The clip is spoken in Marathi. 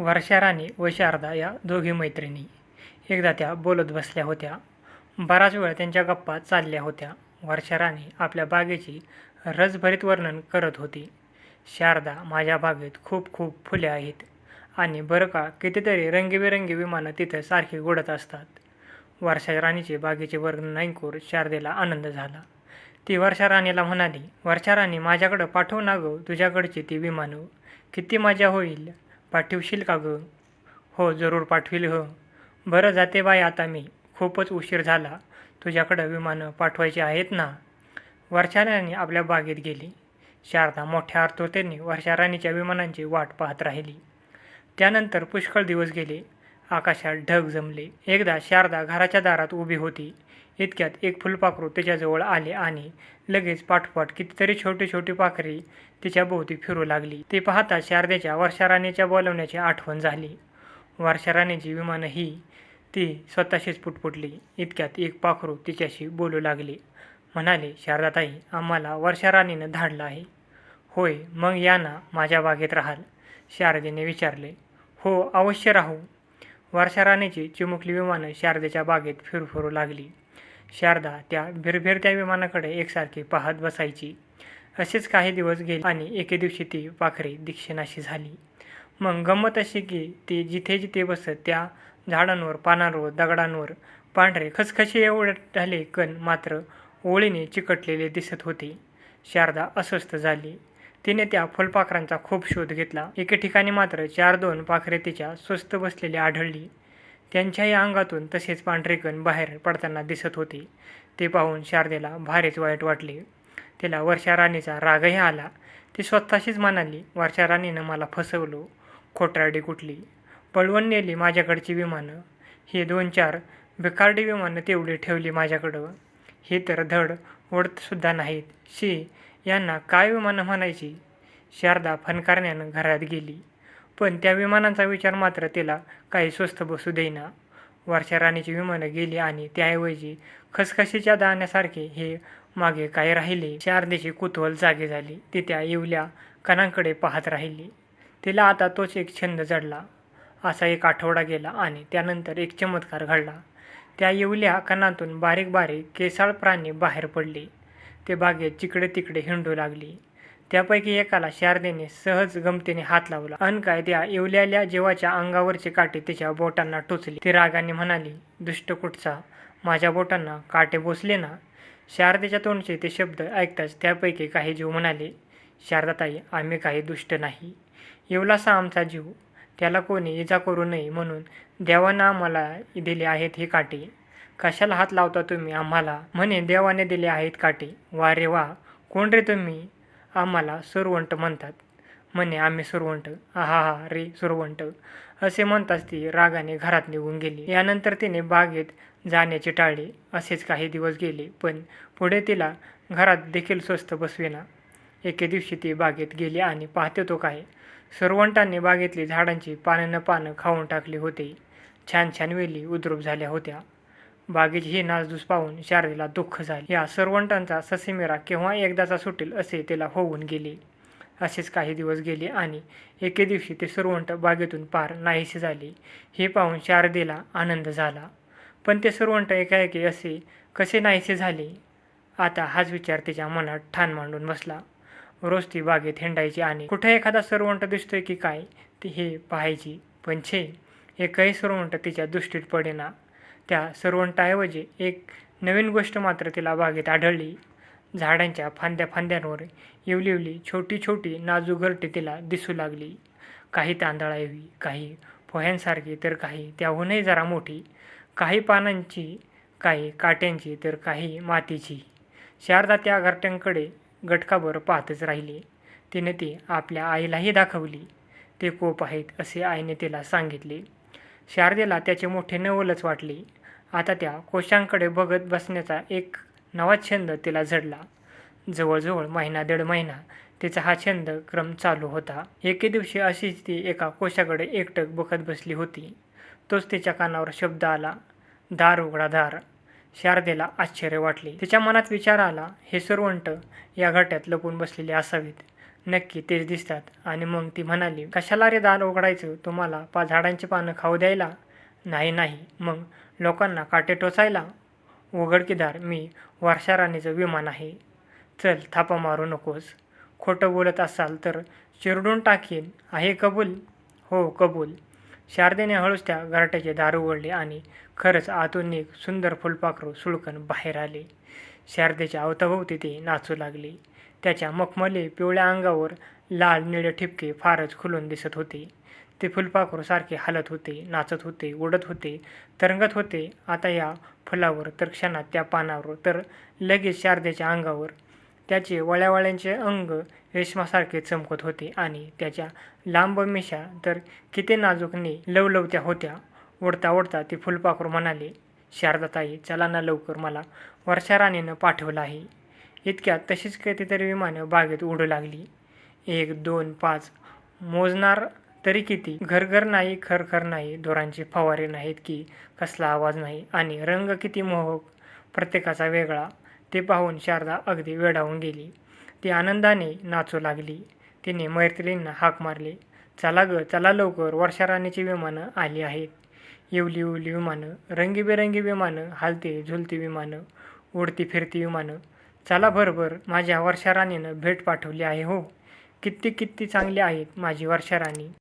वर्षा राणी व शारदा या दोघी मैत्रिणी. एकदा त्या बोलत बसल्या होत्या. बराच वेळ त्यांच्या गप्पा चालल्या होत्या. वर्षा राणी आपल्या बागेची रसभरीत वर्णन करत होती. शारदा माझ्या बागेत खूप खूप फुले आहेत. आणि बरं का कितीतरी रंगीबेरंगी विमानं तिथं सारखी उडत असतात. वर्षा राणीचे बागेचे वर्णन ऐकून शारदेला आनंद झाला. ती वर्षा राणीला म्हणाली वर्षा राणी माझ्याकडं पाठव ना गं तुझ्याकडची ती विमानं. किती मजा होईल. पाठवशील का गं? हो जरूर पाठवील हो बरं जाते बाय आता मी. खूपच उशीर झाला. तुझ्याकडं विमानं पाठवायची आहेत ना? वर्षाराणी आपल्या बागेत गेली. शारदा मोठ्या आर्तुरतेने वर्षा राणीच्या विमानांची वाट पाहत राहिली. त्यानंतर पुष्कळ दिवस गेले. आकाशात ढग जमले. एकदा शारदा घराच्या दारात उभी होती. इतक्यात एक फुलपाखरू तिच्याजवळ आले आणि लगेच पाठोपाठ कितीतरी छोटी छोटी पाखरी तिच्या भोवती फिरू लागली. ते पाहता शारदेच्या वर्षाराणीच्या बोलवण्याची आठवण झाली. वर्षाराणीची विमानं ही ती स्वतःशीच पुटपुटली. इतक्यात एक पाखरू तिच्याशी बोलू लागले. म्हणाले शारदाताई आम्हाला वर्षाराणीनं धाडलं आहे. होय मग या ना माझ्या बागेत राहाल. शारदेने विचारले हो अवश्य राहू. वर्षाराणीची चिमुकली विमानं शारदेच्या बागेत फिरफिरू लागली. शारदा त्या भिरभिरत्या विमानाकडे एकसारखी पाहत बसायची. असेच काही दिवस गेले आणि एके दिवशी ती पाखरे दीक्षिणाशी झाली. मग गंमत अशी की ती जिथे जिथे बसत त्या झाडांवर पानांवर दगडांवर पांढरे खसखशी एवढे कण मात्र ओळीने चिकटलेले दिसत होते. शारदा अस्वस्थ झाली. तिने त्या फुलपाखरांचा खूप शोध घेतला. एके ठिकाणी मात्र चार दोन पाखरे तिच्या स्वस्त बसलेली आढळली. त्यांच्याही अंगातून तसेच पांढरेकण बाहेर पडताना दिसत होते. ते पाहून शारदेला भारीच वाईट वाटले. तिला वर्षा राणीचा रागही आला. ती स्वतःशीच म्हणाली वर्षा राणीनं मला फसवलो. खोटारडी कुठली? पळवून नेली माझ्याकडची विमानं. ही दोन चार भिकारडी विमानं तेवढी ठेवली माझ्याकडं. हे तर धड ओढतसुद्धा नाहीत. शी यांना काय विमानं म्हणायची? शारदा फनकारण्यानं घरात गेली. पण त्या विमानांचा विचार मात्र तिला काही स्वस्त बसू देईना. वर्षा राणीची विमानं गेली आणि त्याऐवजी खसखशीच्या दाण्यासारखे हे मागे काय राहिले? शारदेची कुतूहल जागे झाली. ती त्या येवल्या कणांकडे पाहत राहिली. तिला आता तोच एक छंद जडला. असा एक आठवडा गेला आणि त्यानंतर एक चमत्कार घडला. त्या येवल्या कणातून बारीक बारीक केसाळ प्राणी बाहेर पडले. ते बागेत जिकडे तिकडे हिंडू लागली. त्यापैकी एकाला शारदेने सहज गमतीने हात लावला. अन काय त्या येवल्याल्या जीवाच्या अंगावरचे काटे तिच्या बोटांना टोचली. ती रागाने म्हणाली दुष्ट कुठचा? माझ्या बोटांना काटे बोसले ना? शारदेच्या तोंडचे ते शब्द ऐकताच त्यापैकी काही जीव म्हणाले शारदाताई आम्ही काही दुष्ट नाही. येवलासा आमचा जीव. त्याला कोणी इजा करू नये म्हणून देवानं आम्हाला दिले आहेत हे काटे. कशाला हात लावता तुम्ही आम्हाला? म्हणे देवाने दिले आहेत काटे. वा रे वा. कोण रे तुम्ही? आम्हाला सुरवंट म्हणतात. म्हणे आम्ही सुरवंट. आहा हा रे सुरवंट. असे म्हणताच ती रागाने घरात निघून गेली. यानंतर तिने बागेत जाण्याचे टाळले. असेच काही दिवस गेले पण पुढे तिला घरात देखील स्वस्त बसवेना. एके दिवशी ती बागेत गेली आणि पाहते तो काय? सुरवंटांनी बागेतली झाडांची पानं न पानं खाऊन टाकली होते. छान छान वेली उद्रूप झाल्या होत्या. बागेची ही नासधूस पाहून शारदेला दुःख झाले. या सर्वंटांचा ससेमिरा केव्हा एकदाचा सुटेल असे तिला होऊन गेले. असेच काही दिवस गेले आणि एके दिवशी ते सुरवंट बागेतून पार नाहीसे झाले. हे पाहून शारदेला आनंद झाला. पण ते सुरवंट एकाएकी असे कसे नाहीसे झाले? आता हाच विचार तिच्या मनात ठाण मांडून बसला. रोज ती बागेत हिंडायची आणि कुठे एखादा सुरवंट दिसतोय की काय ती हे पाहायची. पण छे एकही सुरवंट तिच्या दृष्टीत पडेना. त्या सरवंटाऐवजी एक नवीन गोष्ट मात्र तिला बागेत आढळली. झाडांच्या फांद्या फांद्यांवर येवली छोटी छोटी नाजूक घरटे तिला दिसू लागली. काही तांदळावी काही पोह्यांसारखी तर काही त्याहूनही जरा मोठी. काही पानांची काही काट्यांची तर काही मातीची. शारदा त्या घरट्यांकडे गटकाभर पाहतच राहिली. तिने ती आपल्या आईलाही दाखवली. ते कोप आहेत असे आईने तिला सांगितले. शारदेला त्याचे मोठे नवलच वाटले. आता त्या कोशांकडे बघत बसण्याचा एक नवा छंद तिला झडला. जवळजवळ महिना दीड महिना तिचा हा छंद क्रम चालू होता. एके दिवशी अशीच ती एका कोशाकडे एकटक बघत बसली होती. तोच तिच्या कानावर शब्द आला दार उघडा दार. शारदेला आश्चर्य वाटले. तिच्या मनात विचार आला हे सुरवंट या घाट्यात लपून बसलेले असावेत. नक्की तेच दिसतात. आणि मग ती म्हणाली कशाला रे दार उघडायचं? तुम्हाला पा झाडांची पानं खाऊ द्यायला? नाही नाही. मग लोकांना काटे टोचायला उघडकीदार मी वर्षाराणीचं विमान आहे. चल थापा मारू नकोस. खोटं बोलत असाल तर चिरडून टाकीन. आहे कबूल? हो कबूल. शारदेने हळूच त्या घरट्याचे दार उघडले आणि खरंच आतून एक सुंदर फुलपाखरू सुळकन बाहेर आले. शारदेच्या अवताभोवती ते नाचू लागले. त्याच्या मखमली पिवळ्या अंगावर लाल निळे ठिपके फारच खुलून दिसत होते. ते फुलपाखरूसारखे हालत हलत होते नाचत होते उडत होते तरंगत होते. आता या फुलावर तर क्षणात त्या पानावर तर लगेच शारदेच्या अंगावर त्याचे वळ्यावळ्यांचे अंग रेशमासारखे चमकत होते आणि त्याच्या लांब मिशा तर किती नाजूकने लवलवत्या होत्या. उडता उडता ती फुलपाखरू म्हणाले शारदाताई चला ना लवकर मला वर्षा राणीनं पाठवलं आहे. इतक्यात तशीच कितीतरी विमानं बागेत उडू लागली. एक दोन पाच मोजणार तरी किती? घरघर नाही खरखर नाही दोरांचे फवारे नाहीत की कसला आवाज नाही. आणि रंग किती मोहक प्रत्येकाचा वेगळा. ते पाहून शारदा अगदी वेडावून गेली. ती आनंदाने नाचू लागली. तिने मैत्रिणींना हाक मारली. चला ग चला लवकर. वर्षाराणीची विमानं आली आहेत. येवली उवली विमानं. रंगीबेरंगी विमानं. हालती झुलती विमानं. उडती फिरती विमानं. चला भरभर माझ्या वर्षाराणीनं भेट पाठवली आहे हो. कित्ती कित्ती चांगली आहेत माझी वर्षाराणी